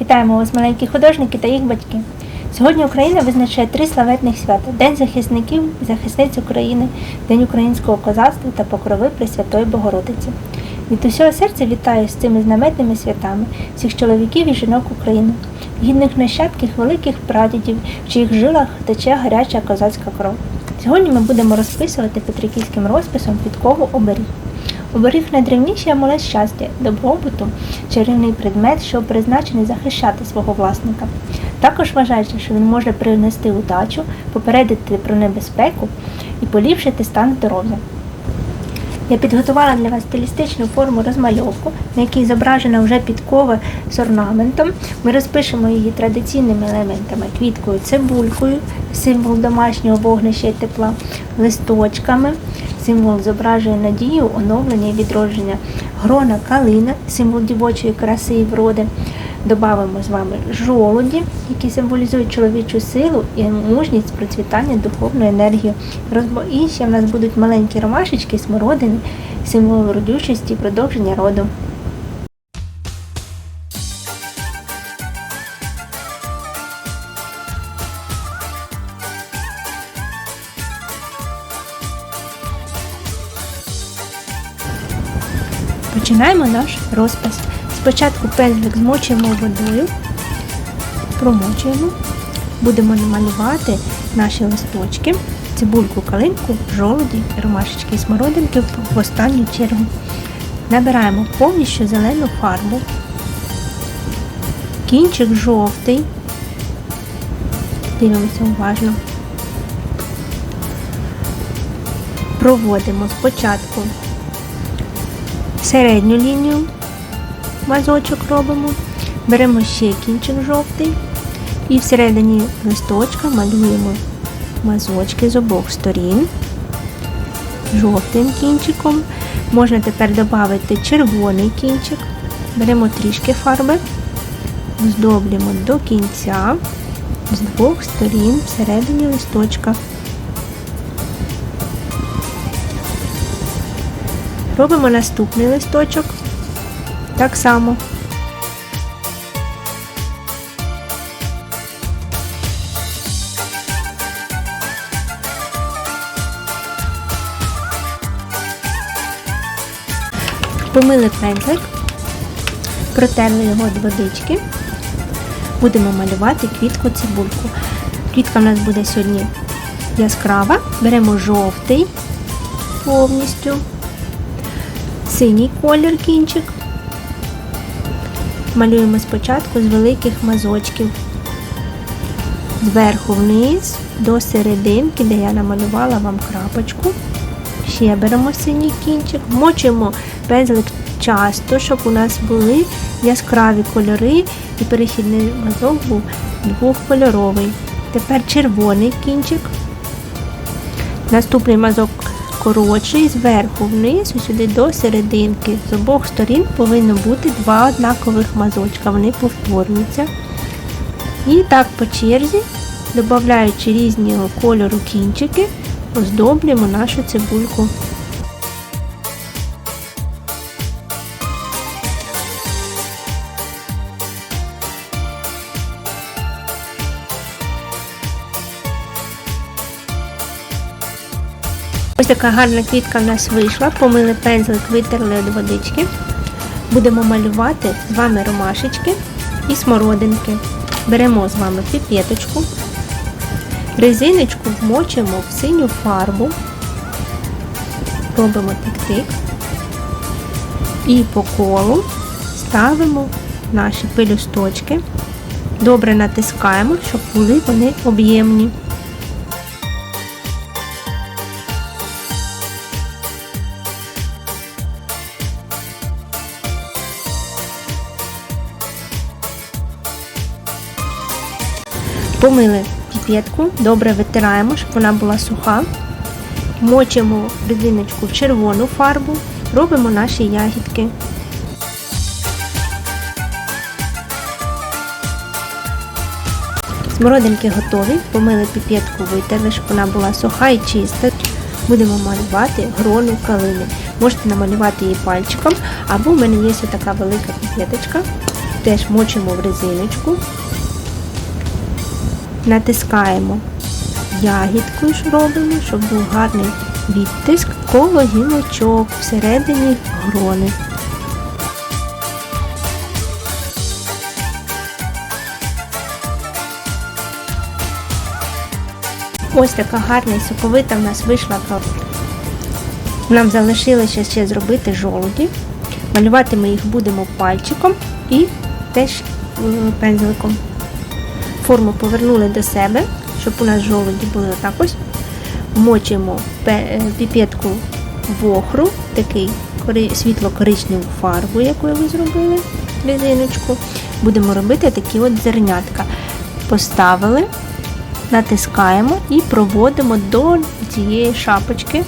Вітаємо вас, маленькі художники та їх батьки. Сьогодні Україна визначає три славетних свята: День захисників захисниць України, День українського козацтва та покрови Пресвятої Богородиці. Від усього серця вітаю з цими знаметними святами всіх чоловіків і жінок України, гідних нащадків великих прадідів, в чиїх жилах тече гаряча козацька кров. Сьогодні ми будемо розписувати петриківським розписом підкову оберіг. Оберіг найдревніший амулет щастя, добробуту, чарівний предмет, що призначений захищати свого власника. Також вважається, що він може принести удачу, попередити про небезпеку і поліпшити стан здоров'я. Я підготувала для вас стилістичну форму розмальовку, на якій зображена вже підкова з орнаментом. Ми розпишемо її традиційними елементами квіткою, цибулькою, символ домашнього вогнища і тепла, листочками, символ зображує надію, оновлення і відродження, грона, калина, символ дівочої краси і вроди. Добавимо з вами жолуді, які символізують чоловічу силу і мужність процвітання духовної енергії. Розбо... І ще в нас будуть маленькі ромашечки, смородини, символ родючості продовження роду. Починаємо наш розпис. Спочатку пензлик змочуємо водою, промочуємо, будемо намалювати наші листочки, цибульку, калинку, жолуді, ромашечки і смородинки в останню чергу. Набираємо повністю зелену фарбу, кінчик жовтий, дивимося уважно. Проводимо спочатку середню лінію. Мазочок робимо, беремо ще кінчик жовтий. І всередині листочка малюємо мазочки з обох сторін. Жовтим кінчиком. Можна тепер додати червоний кінчик, беремо трішки фарби, здоблюємо до кінця. З двох сторін всередині листочка. Робимо наступний листочок. Так само. Помили пензлик, протерли його від водички. Будемо малювати квітку цибульку. Квітка в нас буде сьогодні яскрава. Беремо жовтий повністю, синій колір кінчик. Малюємо спочатку з великих мазочків. Зверху вниз до серединки, де я намалювала вам крапочку. Ще беремо синій кінчик, мочимо пензлик часто, щоб у нас були яскраві кольори і перехідний мазок був двохкольоровий. Тепер червоний кінчик. Наступний мазок коротший, зверху вниз, сюди до серединки. З обох сторін повинно бути два однакових мазочка, вони повторюються. І так по черзі, додаючи різного кольору кінчики, оздоблюємо нашу цибульку. Ось така гарна квітка в нас вийшла. Помили пензлик, витерли від водички. Будемо малювати з вами ромашечки і смородинки. Беремо з вами піпеточку, резиночку вмочимо в синю фарбу, робимо тик-тик і по колу ставимо наші пелюсточки. Добре натискаємо, щоб були вони об'ємні. Помили піпетку, добре витираємо, щоб вона була суха. Мочимо резиночку в червону фарбу, робимо наші ягідки. Смородинки готові, помили піпетку, витерли, щоб вона була суха і чиста. Будемо малювати грону калини. Можете намалювати її пальчиком, або в мене є така велика піпеточка. теж мочимо в резиночку, натискаємо ягідкою, що робимо, щоб був гарний відтиск коло гілочок всередині грони. Ось така гарна і соковита в нас вийшла кава. Нам залишилося ще зробити жолуді. Малювати ми їх будемо пальчиком і теж е, пензликом. Форму повернули до себе, щоб у нас жолуді були отак ось. Вмочуємо пе- е, піпетку в охру, такий світло-коричневу фарбу, яку ви зробили, резиночку. Будемо робити такі от зернятка. Поставили, натискаємо і проводимо до цієї шапочки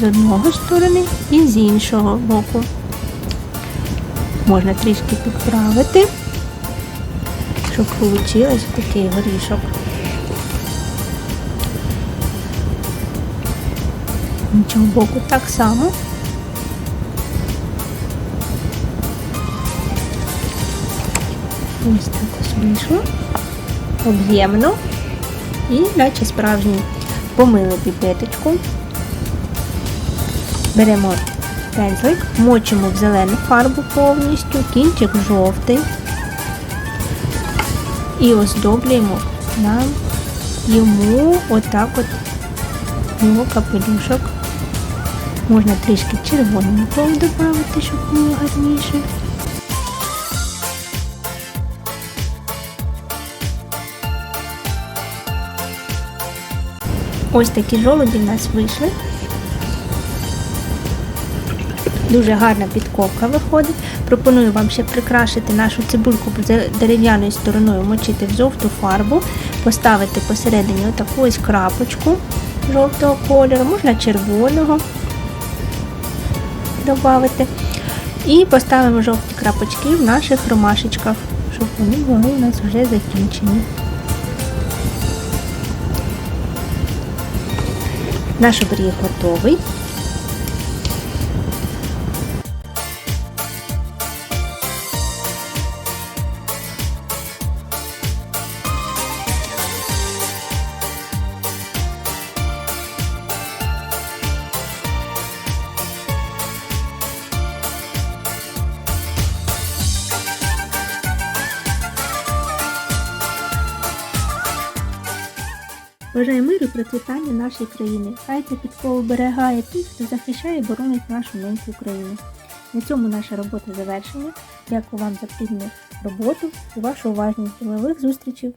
з одного сторони і з іншого боку. Можна трішки підправити, щоб вийшов такий горішок. Іншого боку так само. Ось так ось вийшло. Об'ємно і наче справжній. Помили піпеточку. Беремо пензлик, мочимо в зелену фарбу повністю, кінчик жовтий і оздоблюємо нам йому отак от його капелюшок. Можна трішки червоного кольору додати, щоб було гарніше. Ось такі жолуді в нас вийшли. Дуже гарна підковка виходить. Пропоную вам ще прикрашити нашу цибульку дерев'яною стороною, мочити в жовту фарбу, поставити посередині отаку ось крапочку жовтого кольору, можна червоного додати. І поставимо жовті крапочки в наших ромашечках, щоб вони були у нас вже закінчені. Наш оберіг готовий. Бажаю миру і процвітання нашої країни. Хай ця підкова берегає тих, хто захищає і боронить нашу неньку Україну. На цьому наша робота завершена. Дякую вам за плідну роботу і вашу уважність. Нових зустрічей!